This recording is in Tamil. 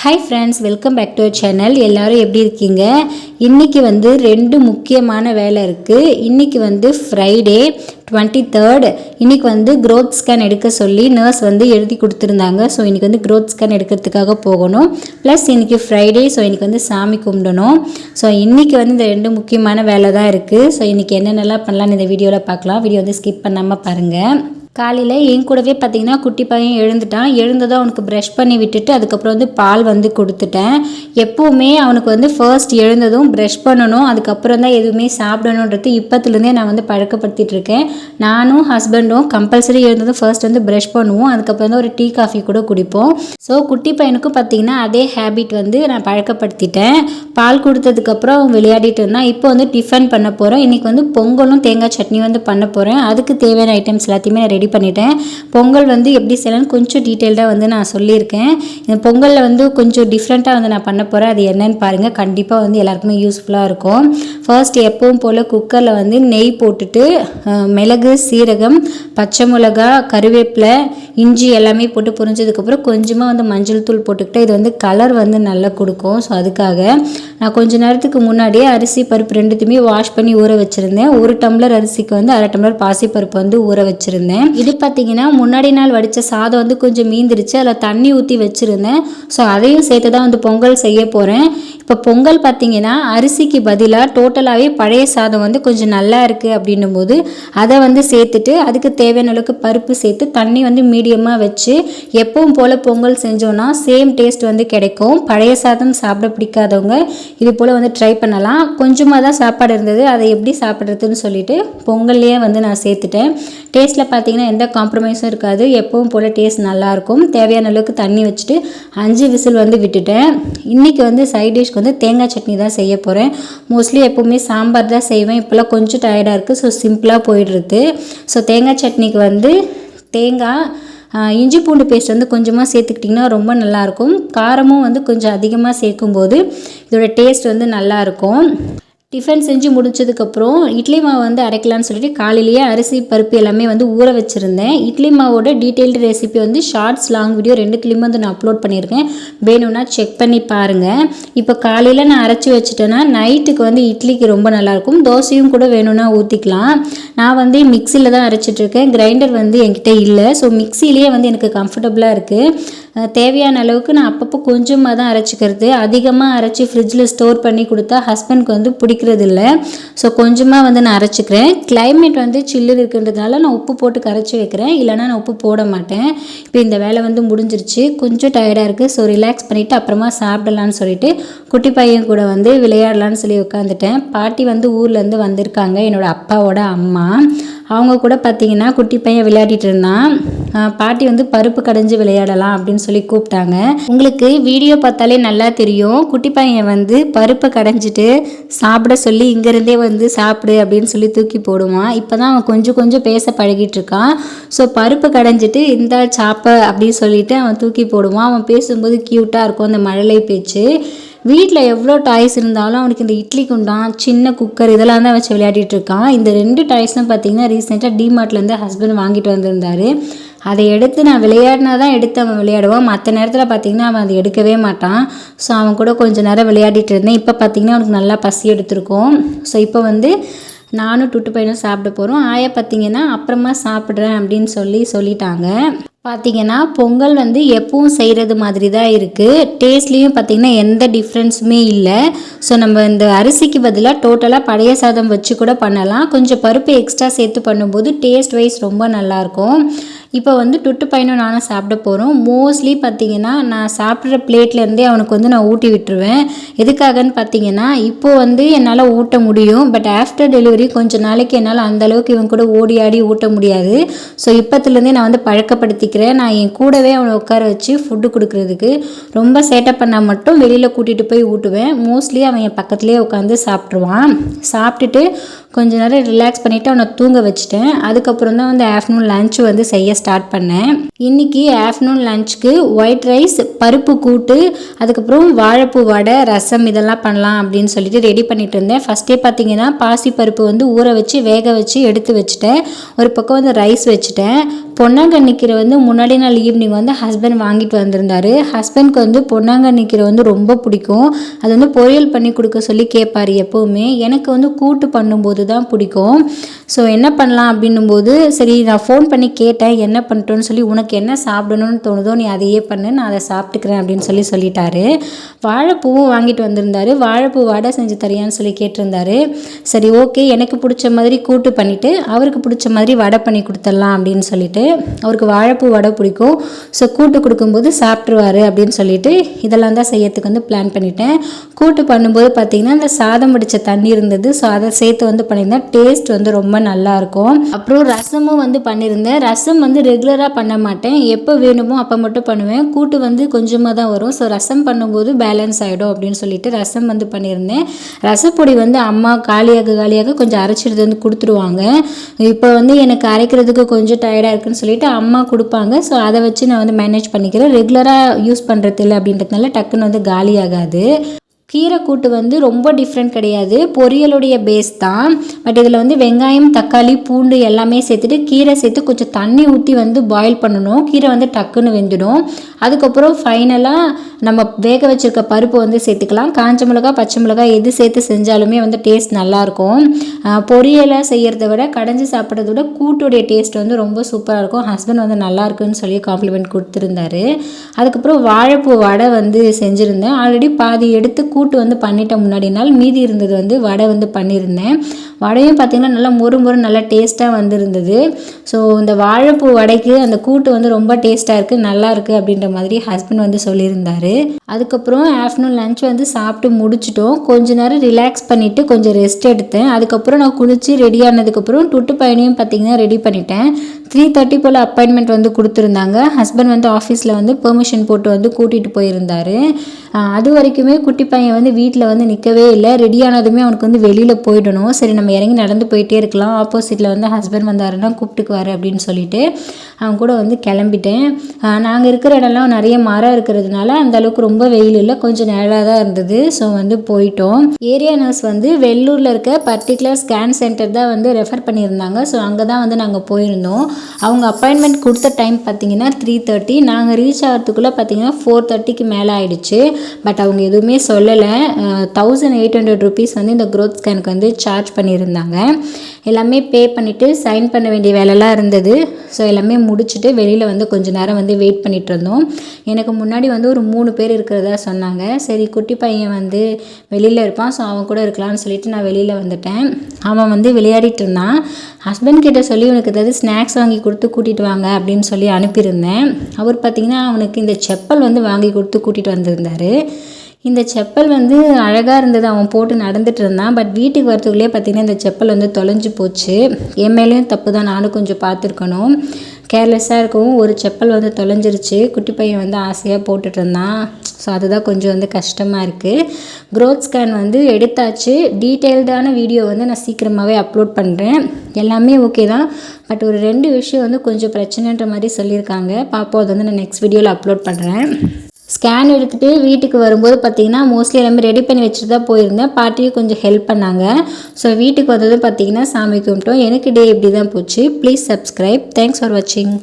Hi friends welcome back to channel எல்லோரும் எப்படி இருக்கீங்க? இன்றைக்கி வந்து ரெண்டு முக்கியமான வேலை இருக்குது இன்றைக்கி வந்து ஃப்ரைடே டுவெண்ட்டி தேர்ட் இன்றைக்கி வந்து க்ரோத் ஸ்கேன் எடுக்க சொல்லி நர்ஸ் வந்து எழுதி கொடுத்துருந்தாங்க. ஸோ இன்றைக்கி வந்து க்ரோத் ஸ்கேன் எடுக்கிறதுக்காக போகணும். ப்ளஸ் இன்றைக்கி ஃப்ரைடே ஸோ இன்றைக்கி வந்து சாமி கும்பிடணும். ஸோ இன்றைக்கி வந்து இந்த ரெண்டு முக்கியமான வேலை தான் இருக்குது ஸோ இன்றைக்கி என்னென்னலாம் பண்ணலாம்னு இந்த வீடியோவில் பார்க்கலாம். வீடியோ வந்து ஸ்கிப் பண்ணாமல் பாருங்கள் காலையில் என் கூடவே பார்த்தீங்கன்னா குட்டி பையன் எழுந்துட்டான். எழுந்ததும் அவனுக்கு ப்ரஷ் பண்ணி விட்டுட்டு அதுக்கப்புறம் வந்து பால் வந்து கொடுத்துட்டேன். எப்போவுமே அவனுக்கு வந்து ஃபர்ஸ்ட் எழுந்ததும் ப்ரஷ் பண்ணணும். அதுக்கப்புறம் தான் எதுவுமே சாப்பிடணுன்றது இப்போத்துலேருந்தே நான் வந்து பழக்கப்படுத்திகிட்ருக்கேன் நானும் ஹஸ்பண்டும் கம்பல்சரி எழுந்ததும் ஃபர்ஸ்ட் வந்து ப்ரஷ் பண்ணுவோம். அதுக்கப்புறம் வந்து ஒரு டீ காஃபி கூட குடிப்போம். ஸோ குட்டி பையனுக்கும் பார்த்தீங்கன்னா அதே ஹேபிட் வந்து நான் பழக்கப்படுத்திட்டேன். பால் கொடுத்ததுக்கப்புறம் அவன் விளையாடிட்டு இருந்தான் இப்போ வந்து டிஃபன் பண்ண போகிறோம் இன்றைக்கி வந்து பொங்கலும் தேங்காய் சட்னி வந்து பண்ண போகிறேன் அதுக்கு தேவையான ஐட்டம்ஸ் எல்லாத்தையுமே நான் ரெடி பண்ணிட்டேன். பொங்கல் வந்து எப்படி செய்யலாம்னு கொஞ்சம் டீட்டெயில்டாக வந்து நான் சொல்லியிருக்கேன். இந்த பொங்கலில் வந்து கொஞ்சம் டிஃப்ரெண்ட்டாக வந்து நான் பண்ண போகிறேன் அது என்னன்னு பாருங்கள் கண்டிப்பாக வந்து எல்லாருக்குமே யூஸ்ஃபுல்லாக இருக்கும். ஃபர்ஸ்ட் எப்பவும் போல் குக்கரில் வந்து நெய் போட்டுட்டு மெல் மிளகு சீரகம் பச்சை மிளகா கருவேப்பிலை இஞ்சி எல்லாமே போட்டு பொரிஞ்சதுக்கப்புறம் கொஞ்சமாக வந்து மஞ்சள் தூள் போட்டுக்கிட்டு இது வந்து கலர் வந்து நல்லா கொடுக்கும். ஸோ அதுக்காக நான் கொஞ்ச நேரத்துக்கு முன்னாடியே அரிசி பருப்பு ரெண்டுத்தையுமே வாஷ் பண்ணி ஊற வச்சுருந்தேன். ஒரு டம்ளர் அரிசிக்கு வந்து அரை டம்ளர் பாசிப்பருப்பு வந்து ஊற வச்சுருந்தேன். இது பார்த்தீங்கன்னா முன்னாடி நாள் வடித்த சாதம் வந்து கொஞ்சம் மீந்துருச்சு. அதில் தண்ணி ஊற்றி வச்சுருந்தேன். ஸோ அதையும் சேர்த்து தான் வந்து பொங்கல் செய்ய போகிறேன் இப்போ பொங்கல் பார்த்தீங்கன்னா அரிசிக்கு பதிலாக டோட்டலாகவே பழைய சாதம் வந்து கொஞ்சம் நல்லா இருக்குது அப்படின்னும் போது அதை வந்து சேர்த்துட்டு அதுக்கு தேவையான அளவுக்கு பருப்பு சேர்த்து தண்ணி வந்து மீடியமாக வச்சு எப்பவும் போல் பொங்கல் செஞ்சோன்னா சேம் டேஸ்ட் வந்து கிடைக்கும். பழைய சாதம் சாப்பிட பிடிக்காதவங்க இது போல் வந்து ட்ரை பண்ணலாம். கொஞ்சமாக தான் சாப்பாடு இருந்தது. அதை எப்படி சாப்பிட்றதுன்னு சொல்லிட்டு பொங்கல்லையே வந்து நான் சேர்த்துட்டேன். டேஸ்ட்டில் பார்த்தீங்கன்னா எந்த காம்ப்ரமைஸும் இருக்காது. எப்பவும் போல் டேஸ்ட் நல்லாயிருக்கும். தேவையான அளவுக்கு தண்ணி வச்சுட்டு அஞ்சு விசில் வந்து விட்டுட்டேன். இன்றைக்கி வந்து சைட் டிஷ்க்கு வந்து தேங்காய் சட்னி தான் செய்ய போகிறேன் மோஸ்ட்லி எப்போவுமே சாம்பார் தான் செய்வேன். இப்போல்லாம் கொஞ்சம் டயர்டாக இருக்குது ஸோ சிம்பிளாக போயிடுறது. ஸோ தேங்காய் சட்னிக்கு வந்து தேங்காய் இஞ்சி பூண்டு பேஸ்ட் வந்து கொஞ்சமாக சேர்த்துக்கிட்டிங்கன்னா ரொம்ப நல்லாயிருக்கும். காரமும் வந்து கொஞ்சம் அதிகமாக சேர்க்கும்போது இதோட டேஸ்ட் வந்து நல்லாயிருக்கும். டிஃபன் செஞ்சு முடிச்சதுக்கப்புறம் இட்லி மாவு வந்து அரைக்கலாம்னு சொல்லிட்டு காலையிலேயே அரிசி பருப்பு எல்லாமே வந்து ஊற வச்சுருந்தேன். இட்லி மாவோட டீட்டெயில்டு ரெசிபி வந்து ஷார்ட்ஸ் லாங் வீடியோ ரெண்டுத்துலேயுமே வந்து நான் அப்லோட் பண்ணியிருக்கேன். வேணும்னா செக் பண்ணி பாருங்கள் இப்போ காலையில் நான் அரைச்சி வச்சுட்டேன்னா நைட்டுக்கு வந்து இட்லிக்கு ரொம்ப நல்லாயிருக்கும். தோசையும் கூட வேணும்னா ஊற்றிக்கலாம் நான் வந்து மிக்சியில் தான் அரைச்சிட்ருக்கேன். கிரைண்டர் வந்து என்கிட்ட இல்லை. ஸோ மிக்சிலேயே வந்து எனக்கு கம்ஃபர்டபுளாக இருக்குது தேவையான அளவுக்கு நான் அப்பப்போ கொஞ்சமாக தான் அரைச்சிக்கிறது. அதிகமாக அரைச்சி ஃப்ரிட்ஜில் ஸ்டோர் பண்ணி கொடுத்தா ஹஸ்பண்ட்க்கு வந்து பிடிக்கும் பிடிக்கிறது இல்லை ஸோ கொஞ்சமாக வந்து நான் அரைச்சிக்கிறேன். கிளைமேட் வந்து சில்லு இருக்குன்றதுனால நான் உப்பு போட்டு கரைச்சி வைக்கிறேன். இல்லைனா நான் உப்பு போட மாட்டேன். இப்போ இந்த வேலை வந்து முடிஞ்சிருச்சு. கொஞ்சம் டயர்டாக இருக்குது ஸோ ரிலாக்ஸ் பண்ணிவிட்டு அப்புறமா சாப்பிடலான்னு சொல்லிட்டு குட்டி பையன் கூட வந்து விளையாடலான்னு சொல்லி உட்காந்துட்டேன் பாட்டி வந்து ஊர்லேருந்து வந்திருக்காங்க. என்னோட அப்பாவோட அம்மா. அவங்க கூட பார்த்தீங்கன்னா குட்டி பையன் விளையாடிட்டு இருந்தான். பாட்டி வந்து பருப்பு கடைஞ்சி விளையாடலாம் அப்படின்னு சொல்லி கூப்பிட்டாங்க. உங்களுக்கு வீடியோ பார்த்தாலே நல்லா தெரியும். குட்டி பையன் வந்து பருப்பை கடைஞ்சிட்டு சாப்பிட சொல்லி இங்கேருந்தே வந்து சாப்பிடு அப்படின்னு சொல்லி தூக்கி போடுவான் இப்போ தான் அவன் கொஞ்சம் கொஞ்சம் பேச பழகிட்டு இருக்கான். ஸோ பருப்பு கடைஞ்சிட்டு இந்த சாப்ப அப்படின்னு சொல்லிட்டு அவன் தூக்கி போடுவான். அவன் பேசும்போது க்யூட்டாக இருக்கும் அந்த மழலை பேச்சு. வீட்டில் எவ்வளோ டாய்ஸ் இருந்தாலும் அவனுக்கு இந்த இட்லி குண்டான் சின்ன குக்கர் இதெல்லாம் தான் வச்சு விளையாடிட்டு இருக்கான். இந்த ரெண்டு டாய்ஸும் பார்த்தீங்கன்னா ரீசெண்டாக டிமார்ட்லேருந்து ஹஸ்பண்ட் வாங்கிட்டு வந்திருந்தாரு. அதை எடுத்து நான் விளையாடினா தான் எடுத்து அவன் விளையாடுவான். மற்ற நேரத்தில் பார்த்தீங்கன்னா அவன் அதை எடுக்கவே மாட்டான். ஸோ அவன் கூட கொஞ்சம் நேரம் விளையாடிட்டு இருந்தேன். இப்போ பார்த்தீங்கன்னா அவனுக்கு நல்லா பசி எடுத்திருக்கோம். ஸோ இப்போ வந்து நானும் டுட்டு பையனும் சாப்பிட போகிறோம் ஆயா பார்த்தீங்கன்னா அப்புறமா சாப்பிட்றேன் அப்படின்னு சொல்லி சொல்லிட்டாங்க. பார்த்திங்கன்னா பொங்கல் வந்து எப்பவும் செய்கிறது மாதிரி தான் இருக்குது டேஸ்ட்லேயும் பார்த்தீங்கன்னா எந்த டிஃப்ரென்ஸுமே இல்லை. ஸோ நம்ம இந்த அரிசிக்கு பதிலாக டோட்டலாக பழைய சாதம் வச்சு கூட பண்ணலாம். கொஞ்சம் பருப்பு எக்ஸ்ட்ரா சேர்த்து பண்ணும்போது டேஸ்ட் வைஸ் ரொம்ப நல்லாயிருக்கும். இப்போ வந்து டுட்டு பையனும் நானும் சாப்பிட போகிறோம் மோஸ்ட்லி பார்த்தீங்கன்னா நான் சாப்பிட்ற பிளேட்லேருந்தே அவனுக்கு வந்து நான் ஊட்டி விட்டுருவேன். எதுக்காகன்னு பார்த்தீங்கன்னா இப்போது வந்து என்னால் ஊட்ட முடியும். பட் ஆஃப்டர் டெலிவரி கொஞ்ச நாளைக்கு என்னால் அந்தளவுக்கு இவன் கூட ஓடி ஆடி ஊட்ட முடியாது. ஸோ இப்போத்துலேருந்தே நான் வந்து பழக்கப்படுத்திக்கிறேன் நான் என் கூடவே அவனை உட்கார வச்சு ஃபுட்டு கொடுக்குறதுக்கு ரொம்ப சேட்டை பண்ணால் மட்டும் வெளியில் கூட்டிகிட்டு போய் ஊட்டுவேன். மோஸ்ட்லி அவன் என் பக்கத்துலேயே உட்காந்து சாப்பிட்ருவான் சாப்பிட்டுட்டு கொஞ்ச நேரம் ரிலாக்ஸ் பண்ணிவிட்டு அவனை தூங்க வச்சுட்டேன். அதுக்கப்புறம் தான் வந்து ஆஃப்டர்நூன் லஞ்ச் வந்து செய்ய ஸ்டார்ட் பண்ணேன். இன்றைக்கி ஆஃப்டர்நூன் லஞ்சுக்கு ஒயிட் ரைஸ் பருப்பு கூட்டு அதுக்கப்புறம் வாழைப்பூ வடை ரசம் இதெல்லாம் பண்ணலாம் அப்படின்னு சொல்லிட்டு ரெடி பண்ணிட்டு இருந்தேன். ஃபஸ்ட்டே பார்த்தீங்கன்னா பாசி பருப்பு வந்து ஊற வச்சு வேக வச்சு எடுத்து வச்சுட்டேன். ஒரு பக்கம் வந்து ரைஸ் வச்சுட்டேன். பொன்னாங்கண்ணி கீரை வந்து முன்னாடி நாள் ஈவினிங் வந்து ஹஸ்பண்ட் வாங்கிட்டு வந்திருந்தார். ஹஸ்பண்ட்க்கு வந்து பொன்னாங்கண்ணி கீரை வந்து ரொம்ப பிடிக்கும். அது வந்து பொரியல் பண்ணி கொடுக்க சொல்லி கேட்பாரு எப்போவுமே. எனக்கு வந்து கூட்டு பண்ணும்போது தான் பிடிக்கும். ஸோ என்ன பண்ணலாம் அப்படின்னும்போது சரி நான் ஃபோன் பண்ணி கேட்டேன் என்ன பண்ணிட்டோன்னு சொல்லி உனக்கு என்ன சாப்பிடணும்னு தோணுதோ நீ அதையே பண்ணு நான் அதை சாப்பிட்டுக்கிறேன் அப்படின்னு சொல்லி சொல்லிட்டாரு. வாழைப்பூவும் வாங்கிட்டு வந்திருந்தாரு. வாழைப்பூ வடை செஞ்சு தரியான்னு சொல்லி கேட்டிருந்தாரு. சரி ஓகே எனக்கு பிடிச்ச மாதிரி கூட்டு பண்ணிவிட்டு அவருக்கு பிடிச்ச மாதிரி வடை பண்ணி கொடுத்துடலாம் அப்படின்னு சொல்லிட்டு அவருக்கு வாழைப்பூ வடை பிடிக்கும். ஸோ கூட்டு கொடுக்கும்போது சாப்பிட்ருவாரு அப்படின்னு சொல்லிட்டு இதெல்லாம் தான் செய்யறதுக்கு வந்து பிளான் பண்ணிட்டேன். கூட்டு பண்ணும்போது பார்த்தீங்கன்னா இந்த சாதம் பிடிச்ச தண்ணி இருந்தது. ஸோ அதை சேர்த்து வந்து பண்ணியிருந்தேன். டேஸ்ட் வந்து ரொம்ப நல்லாயிருக்கும். அப்புறம் ரசமும் வந்து பண்ணியிருந்தேன். ரசம் வந்து ரெகுலராக பண்ண மாட்டேன். எப்போ வேணுமோ அப்போ மட்டும் பண்ணுவேன். கூட்டு வந்து கொஞ்சமாக தான் வரும். ஸோ ரசம் பண்ணும்போது பேலன்ஸ் ஆகிடும் அப்படின்னு சொல்லிட்டு ரசம் வந்து பண்ணியிருந்தேன். ரசப்பொடி வந்து அம்மா காலியாக காலியாக கொஞ்சம் அரைச்சிட்டு வந்து கொடுத்துருவாங்க. இப்போ வந்து எனக்கு அரைக்கிறதுக்கு கொஞ்சம் டயர்டாக இருக்குன்னு சொல்லிட்டு அம்மா கொடுப்பாங்க. ஸோ அதை வச்சு நான் வந்து மேனேஜ் பண்ணிக்கிறேன். ரெகுலராக யூஸ் பண்ணுறது இல்லை அப்படின்றதுனால டக்குன்னு வந்து காலியாகாது. கீரை கூட்டு வந்து ரொம்ப டிஃப்ரெண்ட் கிடையாது. பொரியலுடைய பேஸ் தான். பட் இதில் வந்து வெங்காயம் தக்காளி பூண்டு எல்லாமே சேர்த்துட்டு கீரை சேர்த்து கொஞ்சம் தண்ணி ஊற்றி வந்து பாயில் பண்ணணும். கீரை வந்து டக்குன்னு வெந்துடும். அதுக்கப்புறம் ஃபைனலாக நம்ம வேக வச்சுருக்க பருப்பு வந்து சேர்த்துக்கலாம். காஞ்ச மிளகா பச்சை மிளகா எது சேர்த்து செஞ்சாலுமே வந்து டேஸ்ட் நல்லாயிருக்கும் பொரியலை செய்கிறத விட கடைஞ்சி சாப்பிட்றத விட கூட்டுடைய டேஸ்ட் வந்து ரொம்ப சூப்பராக இருக்கும். ஹஸ்பண்ட் வந்து நல்லா இருக்குன்னு சொல்லி காம்ப்ளிமெண்ட் கொடுத்துருந்தாரு. அதுக்கப்புறம் வாழைப்பூ வடை வந்து செஞ்சுருந்தேன். ஆல்ரெடி பாதி எடுத்து கூட்டு வந்து பண்ணிட்டேன் முன்னாடி நாள் மீதி இருந்தது வந்து வடை வந்து பண்ணியிருந்தேன் வடையும் பார்த்திங்கன்னா நல்லா மொறு மொறு நல்லா டேஸ்ட்டாக வந்துருந்தது. ஸோ இந்த வாழைப்பூ வடைக்கு அந்த கூட்டு வந்து ரொம்ப டேஸ்ட்டாக இருக்குது நல்லா இருக்குது அப்படின்ற மாதிரி ஹஸ்பண்ட் வந்து சொல்லியிருந்தாரு. அதுக்கப்புறம் ஆஃப்டர்நூன் லஞ்ச் வந்து சாப்பிட்டு முடிச்சிட்டோம். கொஞ்ச நேரம் ரிலாக்ஸ் பண்ணிவிட்டு கொஞ்சம் ரெஸ்ட் எடுத்தேன். அதுக்கப்புறம் நான் குளித்து ரெடி ஆனதுக்கப்புறம் டுட்டு பையனையும் பார்த்திங்கன்னா ரெடி பண்ணிட்டேன். த்ரீ தேர்ட்டி போல் அப்பாயின்மெண்ட் வந்து கொடுத்துருந்தாங்க. ஹஸ்பண்ட் வந்து ஆஃபீஸில் வந்து பெர்மிஷன் போட்டு வந்து கூட்டிகிட்டு போயிருந்தார். அது வரைக்குமே குட்டி பையன் வந்து வீட்டில் வந்து நிற்கவே இல்லை. ரெடி ஆனதுமே அவனுக்கு வந்து வெளியில் போயிடணும். சரி நம்ம இறங்கி நடந்து போயிட்டே இருக்கலாம். ஆப்போசிட்டில் வந்து ஹஸ்பண்ட் வந்தாருன்னா கூப்பிட்டுக்குவார் அப்படின்னு சொல்லிட்டு அவன் கூட வந்து கிளம்பிட்டேன். நாங்கள் இருக்கிற இடம்லாம் நிறைய மரம் இருக்கிறதுனால அந்த அளவுக்கு ரொம்ப வெயில் இல்லை. கொஞ்சம் நேராக தான் இருந்தது. ஸோ வந்து போயிட்டோம். ஏரியா நர்ஸ் வந்து வெள்ளூரில் இருக்க பர்டிகுலர் ஸ்கேன் சென்டர் தான் வந்து ரெஃபர் பண்ணியிருந்தாங்க. ஸோ அங்கே தான் வந்து நாங்கள் போயிருந்தோம். அவங்க அப்பாயின்மெண்ட் கொடுத்த டைம் பார்த்தீங்கன்னா த்ரீ தேர்ட்டி நாங்கள் ரீச் ஆகிறதுக்குள்ளே பார்த்தீங்கன்னா ஃபோர் தேர்ட்டிக்கு மேலே ஆகிடுச்சு பட் அவங்க எதுவுமே சொல்லலை. தௌசண்ட் எயிட் ஹண்ட்ரட் ருபீஸ் வந்து இந்த க்ரோத் ஸ்கேனுக்கு வந்து சார்ஜ் பண்ணியிருந்தாங்க. எல்லாமே பே பண்ணிவிட்டு சைன் பண்ண வேண்டிய வேலைலாம் இருந்தது. ஸோ எல்லாமே முடிச்சுட்டு வெளியில் வந்து கொஞ்சம் நேரம் வந்து வெயிட் பண்ணிகிட்டு இருந்தோம். எனக்கு முன்னாடி வந்து ஒரு மூணு பேர் இருக்கிறதா சொன்னாங்க. சரி குட்டி பையன் வந்து வெளியில் இருப்பான். ஸோ அவன் கூட இருக்கலாம்னு சொல்லிட்டு நான் வெளியில் வந்துட்டேன். அவன் வந்து விளையாடிட்டு இருந்தான். ஹஸ்பண்ட் கிட்ட சொல்லி உனக்கு ஏதாவது ஸ்நாக்ஸ் வாங்கி கொடுத்து கூட்டிகிட்டு வாங்க அப்படின்னு சொல்லி அனுப்பியிருந்தேன். அவர் பார்த்திங்கன்னா அவனுக்கு இந்த செப்பல் வந்து வாங்கி கொடுத்து கூட்டிகிட்டு வந்திருந்தார். இந்த செப்பல் வந்து அழகாக இருந்தது. அவன் போட்டு நடந்துட்டு இருந்தான். பட் வீட்டுக்கு வரத்துக்குள்ளேயே பார்த்திங்கன்னா இந்த செப்பல் வந்து தொலைஞ்சு போச்சு. என் மேலேயும் தப்பு தான். நானும் கொஞ்சம் பார்த்துருக்கணும். கேர்லெஸ்ஸாக இருக்கவும் ஒரு செப்பல் வந்து தொலைஞ்சிருச்சு. குட்டி பையன் வந்து ஆசையாக போட்டுட்டு இருந்தான் ஸோ அதுதான் கொஞ்சம் வந்து கஷ்டமாக இருக்குது க்ரோத் ஸ்கேன் வந்து எடுத்தாச்சு. டீட்டெயில்டான வீடியோ வந்து நான் சீக்கிரமாகவே அப்லோட் பண்ணுறேன் எல்லாமே ஓகே தான். பட் ஒரு ரெண்டு விஷயம் வந்து கொஞ்சம் பிரச்சனைன்ற மாதிரி சொல்லியிருக்காங்க. பார்ப்போம் அதை வந்து நான் நெக்ஸ்ட் வீடியோவில் அப்லோட் பண்ணுறேன் ஸ்கேன் எடுத்துகிட்டு வீட்டுக்கு வரும்போது பார்த்தீங்கன்னா மோஸ்ட்லி எல்லாமே ரெடி பண்ணி வச்சுட்டு தான் போயிருந்தேன். பாட்டியும் கொஞ்சம் ஹெல்ப் பண்ணாங்க. ஸோ வீட்டுக்கு வந்தது பார்த்தீங்கன்னா சாமி கும்பிட்டோம். எனக்கு டே இப்படி தான் போச்சு. ப்ளீஸ் சப்ஸ்கிரைப் தேங்க்ஸ் ஃபார் வாட்சிங்